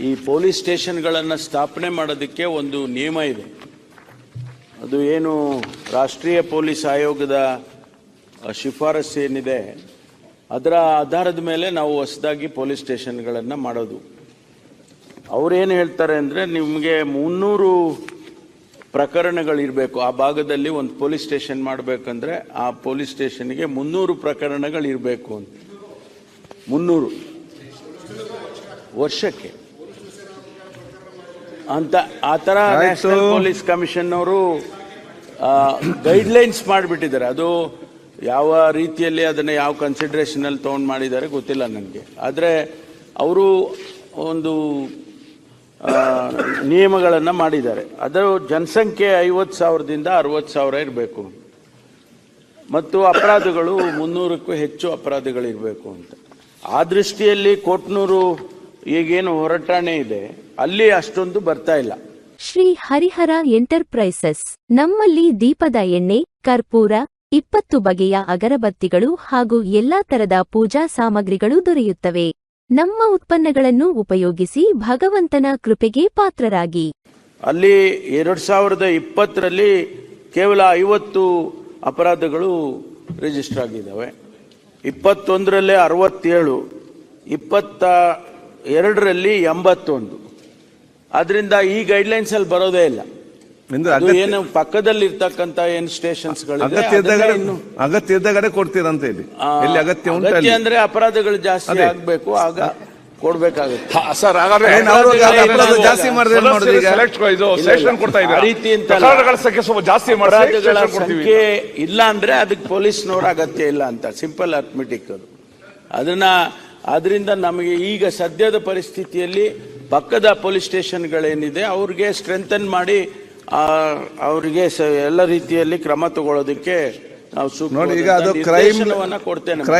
ಈ ಪೊಲೀಸ್ ಸ್ಟೇಷನ್ಗಳನ್ನು ಸ್ಥಾಪನೆ ಮಾಡೋದಕ್ಕೆ ಒಂದು ನಿಯಮ ಇದೆ. ಅದು ಏನು ರಾಷ್ಟ್ರೀಯ ಪೊಲೀಸ್ ಆಯೋಗದ ಶಿಫಾರಸ್ಸು ಶಿಫಾರಸು ಏನಿದೆ, ಅದರ ಆಧಾರದ ಮೇಲೆ ನಾವು ಹೊಸದಾಗಿ ಪೊಲೀಸ್ ಸ್ಟೇಷನ್ಗಳನ್ನು ಮಾಡೋದು. ಅವರೇನು ಹೇಳ್ತಾರೆ ಅಂದರೆ ನಿಮಗೆ ಮುನ್ನೂರು ಪ್ರಕರಣಗಳಿರಬೇಕು. ಆ ಭಾಗದಲ್ಲಿ ಒಂದು ಪೊಲೀಸ್ ಸ್ಟೇಷನ್ ಮಾಡಬೇಕಂದ್ರೆ ಆ ಪೊಲೀಸ್ ಸ್ಟೇಷನ್ಗೆ ಮುನ್ನೂರು ಪ್ರಕರಣಗಳಿರಬೇಕು ಅಂತ. ಮುನ್ನೂರು. ವರ್ಷಕ್ಕೆ. ಅಂತ ಆ ಥರ. ನ್ಯಾಷನಲ್ ಪೊಲೀಸ್ ಕಮಿಷನ್ ಅವರು ಗೈಡ್ಲೈನ್ಸ್ ಮಾಡಿಬಿಟ್ಟಿದ್ದಾರೆ. ಅದು ಯಾವ ರೀತಿಯಲ್ಲಿ ಅದನ್ನು ಯಾವ ಕನ್ಸಿಡ್ರೇಷನಲ್ಲಿ ತೊಗೊಂಡು ಮಾಡಿದ್ದಾರೆ ಗೊತ್ತಿಲ್ಲ ನನಗೆ. ಆದರೆ ಅವರು ಒಂದು ನಿಯಮಗಳನ್ನು ಮಾಡಿದ್ದಾರೆ. ಅದು ಜನಸಂಖ್ಯೆ ಐವತ್ತು ಸಾವಿರದಿಂದ ಅರವತ್ತು ಸಾವಿರ ಇರಬೇಕು. ಮತ್ತು ಅಪರಾಧಗಳು ಮುನ್ನೂರಕ್ಕೂ ಹೆಚ್ಚು ಅಪರಾಧಗಳಿರಬೇಕು ಅಂತ. ಆ ದೃಷ್ಟಿಯಲ್ಲಿ ಕೋಟ್ನೂರು ಈಗೇನು ಹೊರಟಾಣೆ ಇದೆ. ಅಲ್ಲಿ ಅಷ್ಟೊಂದು ಬರ್ತಾ ಇಲ್ಲ. ಶ್ರೀ ಹರಿಹರ ಎಂಟರ್ಪ್ರೈಸಸ್. ನಮ್ಮಲ್ಲಿ ದೀಪದ ಎಣ್ಣೆ ಕರ್ಪೂರ ಇಪ್ಪತ್ತು ಬಗೆಯ ಅಗರಬತ್ತಿಗಳು ಹಾಗೂ ಎಲ್ಲಾ ತರದ ಪೂಜಾ ಸಾಮಗ್ರಿಗಳು ದೊರೆಯುತ್ತವೆ. ನಮ್ಮ ಉತ್ಪನ್ನಗಳನ್ನು ಉಪಯೋಗಿಸಿ ಭಗವಂತನ ಕೃಪೆಗೆ ಪಾತ್ರರಾಗಿ. ಅಲ್ಲಿ ಎರಡು ಸಾವಿರದ ಇಪ್ಪತ್ತರಲ್ಲಿ ಕೇವಲ ಐವತ್ತು ಅಪರಾಧಗಳು ರಿಜಿಸ್ಟರ್ ಆಗಿದ್ದಾವೆ. ಇಪ್ಪತ್ತೊಂದರಲ್ಲೇ ಅರವತ್ತೇಳು ಇಪ್ಪತ್ತ ಎರಡರಲ್ಲಿ ಎಂಬತ್ತೊಂದು. ಅದರಿಂದ ಈ ಗೈಡ್ಲೈನ್ಸ್ ಅಲ್ಲಿ ಬರೋದೇ ಇಲ್ಲ. ಏನು ಪಕ್ಕದಲ್ಲಿ ಇರ್ತಕ್ಕಂತ ಏನು ಸ್ಟೇಷನ್ಸ್ ಅಗತ್ಯ ಇದ್ದಾಗ ಅಗತ್ಯ ಇದ್ದಾಗ ಕೊಡ್ತೀರಂತ ಹೇಳಿ ಎಲ್ಲಿ ಅಗತ್ಯ ಉಂಟು ಅಂದ್ರೆ ಅಪರಾಧಗಳು ಜಾಸ್ತಿ. ಆಗ್ಬೇಕು ಆಗ ಕೊಡ್ಬೇಕಾಗುತ್ತೆ. ಸರ್ ಹಾಗಾದ್ರೆ ಏನ್ ಅಪರಾಧ ಜಾಸ್ತಿ ಮಾಡಿದ್ರೆ ಮಾಡೋದು ಈಗ? ಸೆಲೆಕ್ಟ್ ಇದು ಇಲ್ಲ, ಇಲ್ಲ. ಅಂದ್ರೆ ಅದಕ್ಕೆ ಪೊಲೀಸ್ನವ್ರ ಅಗತ್ಯ ಇಲ್ಲ ಅಂತ ಸಿಂಪಲ್ ಅಥ್ಮೆಟಿಕ್ ಅದು. ಅದನ್ನ ಅದರಿಂದ ನಮಗೆ ಈಗ ಸದ್ಯದ ಪರಿಸ್ಥಿತಿಯಲ್ಲಿ ಪಕ್ಕದ ಪೊಲೀಸ್ ಸ್ಟೇಷನ್ಗಳೇನಿದೆ ಅವ್ರಿಗೆ ಸ್ಟ್ರೆಂಥನ್ ಮಾಡಿ ಆ, ಅವರಿಗೆ ಎಲ್ಲ ರೀತಿಯಲ್ಲಿ ಕ್ರಮ ತಗೊಳ್ಳೋದಕ್ಕೆ ನಾವು ನೋಡಿ, ಈಗ ಅದು ಸೂಕ್ತ crime- ಕೊಡ್ತೇನೆ